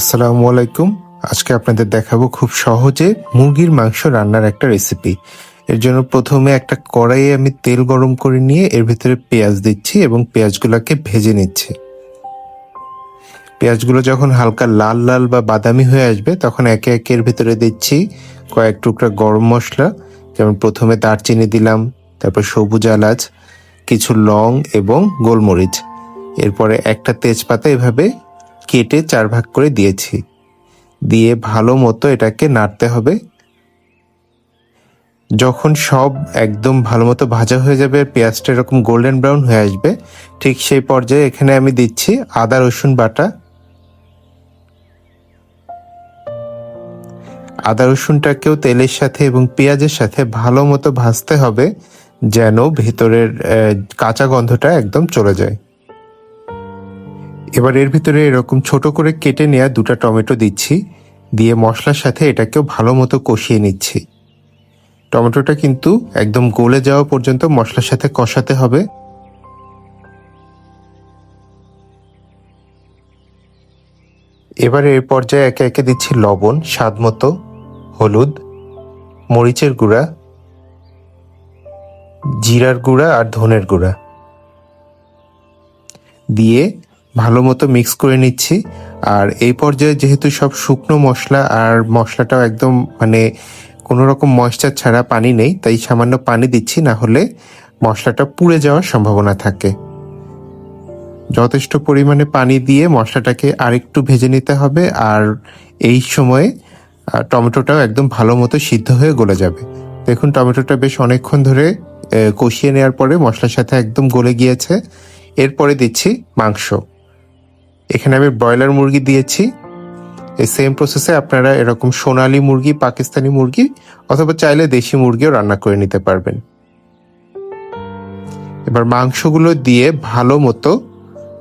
আসসালামু আলাইকুম। আজকে আপনাদের দেখাবো খুব সহজে মুরগির মাংস রান্নার একটা রেসিপি এর জন্য প্রথমে একটা কড়াইয়ে আমি তেল গরম করে নিয়ে এর ভিতরে পেঁয়াজ দিচ্ছি এবং পেঁয়াজগুলোকে ভেজে নিচ্ছি। পেঁয়াজগুলো যখন হালকা লাল লাল বা বাদামি হয়ে আসবে, তখন একে একে এর ভিতরে দিচ্ছি কয়েক টুকরা গরম মশলা। যেমন প্রথমে দারচিনি দিলাম, তারপর সবুজ এলাচ, কিছু লং এবং গোলমরিচ। এরপরে একটা তেজপাতা এভাবে কেটে চার ভাগ করে দিয়েছি। দিয়ে ভালো মতো এটাকে নাড়তে হবে। যখন সব একদম ভালো মতো ভাজা হয়ে যাবে পেঁয়াজটা এরকম গোল্ডেন ব্রাউন হয়ে আসবে, ঠিক সেই পর্যায়ে এখানে আমি দিচ্ছি আদা, রসুন বাটা। আদা, রসুনটাকেও তেলের সাথে এবং পেঁয়াজের সাথে ভালো মতো ভাজতে হবে, যেন ভেতরের কাঁচা গন্ধটা একদম চলে যায়। এবার এর ভিতরে এরকম ছোট করে কেটে নেওয়া দুটো টমেটো দিচ্ছি, দিয়ে মশলার সাথে এটাকেও ভালো মতো কষিয়ে নিচ্ছি। টমেটোটা কিন্তু একদম গলে যাওয়া পর্যন্ত মশলার সাথে কষাতে হবে। এবার এর পর্যায়ে একে একে দিচ্ছি লবণ, স্বাদ মতো, হলুদ, মরিচের গুঁড়া, জিরার গুঁড়া আর ধনের গুঁড়া। দিয়ে ভালো মতো মিক্স করে নিচ্ছি। আর এই পর্যায়ে যেহেতু সব শুকনো মশলা, আর মশলাটাও একদম মানে কোনো রকম ময়েশ্চার ছাড়া পানি নেই, তাই সামান্য পানি দিচ্ছি, না হলে মশলাটা পুড়ে যাওয়ার সম্ভাবনা থাকে। যথেষ্ট পরিমাণে পানি দিয়ে মশলাটাকে আরেকটু ভেজে নিতে হবে, আর এই সময়ে টমেটোটাও একদম ভালো মতো সিদ্ধ হয়ে গলে যাবে। দেখুন, টমেটোটা বেশ অনেকক্ষণ ধরে কষিয়ে নেওয়ার পরে মশলার সাথে একদম গলে গিয়েছে। এরপরে দিচ্ছি মাংস। এখানে আমি ব্রয়লার মুরগি দিয়েছি। এই সেম প্রসেসে আপনারা এরকম সোনালি মুরগি, পাকিস্তানি মুরগি অথবা চাইলে দেশি মুরগিও রান্না করে নিতে পারবেন। এবার মাংসগুলো দিয়ে ভালো মতো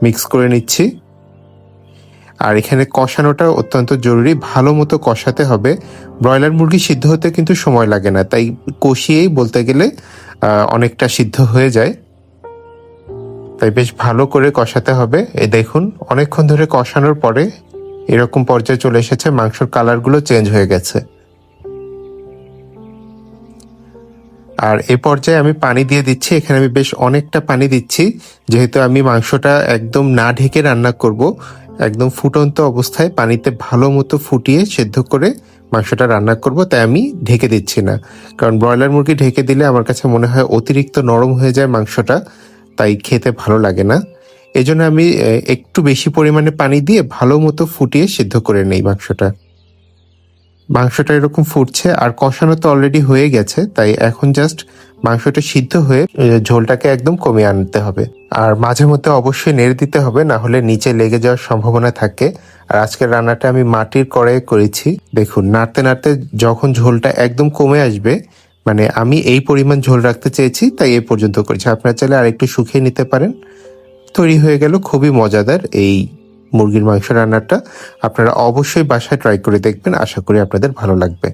মিক্স করে নিচ্ছি। আর এখানে কষানোটা অত্যন্ত জরুরি, ভালো মতো কষাতে হবে। ব্রয়লার মুরগি সিদ্ধ হতে কিন্তু সময় লাগে না, তাই কষিয়েই বলতে গেলে অনেকটা সিদ্ধ হয়ে যায়। তাই বেশ ভালো করে কষাতে হবে। এ দেখুন, অনেকক্ষণ ধরে কষানোর পরে এরকম পর্যায়ে চলে এসেছে, মাংসর কালারগুলো চেঞ্জ হয়ে গেছে। আর এ পর্যায়ে আমি পানি দিয়ে দিচ্ছি, এখানে আমি বেশ অনেকটা পানি দিচ্ছি, যেহেতু আমি মাংসটা একদম না ঢেকে রান্না করব, একদম ফুটন্ত অবস্থায় পানিতে ভালো মতো ফুটিয়ে সেদ্ধ করে মাংসটা রান্না করব, তাই আমি ঢেকে দিচ্ছি না। কারণ ব্রয়লার মুরগি ঢেকে দিলে আমার কাছে মনে হয় অতিরিক্ত নরম হয়ে যায় মাংসটা তাই খেতে ভালো লাগে না। এজন্য আমি একটু বেশি পরিমাণে পানি দিয়ে ভালো মতো ফুটিয়ে সিদ্ধ করে নেই মাংসটা। মাংসটা এরকম ফুটছে, আর কষানো তো অলরেডি হয়ে গেছে, তাই এখন জাস্ট মাংসটা সিদ্ধ হয়ে ঝোলটাকে একদম কমিয়ে আনতে হবে। আর মাঝে মধ্যে অবশ্যই নেড়ে দিতে হবে, না হলে নিচে লেগে যাওয়ার সম্ভাবনা থাকে। আর আজকের রান্নাটা আমি মাটির কড়াইয়ে করেছি। দেখুন, নাড়তে নাড়তে যখন ঝোলটা একদম কমে আসবে মানে আমি এই পরিমাণ ঝোল রাখতে চেয়েছি, তাই এই পর্যন্ত করেছি। আপনারা চাইলে আর একটু শুকিয়ে নিতে পারেন। তৈরি হয়ে গেল খুবই মজাদার এই মুরগির মাংস রান্নাটা। আপনারা অবশ্যই বাসায় ট্রাই করে দেখবেন, আশা করি আপনাদের ভালো লাগবে।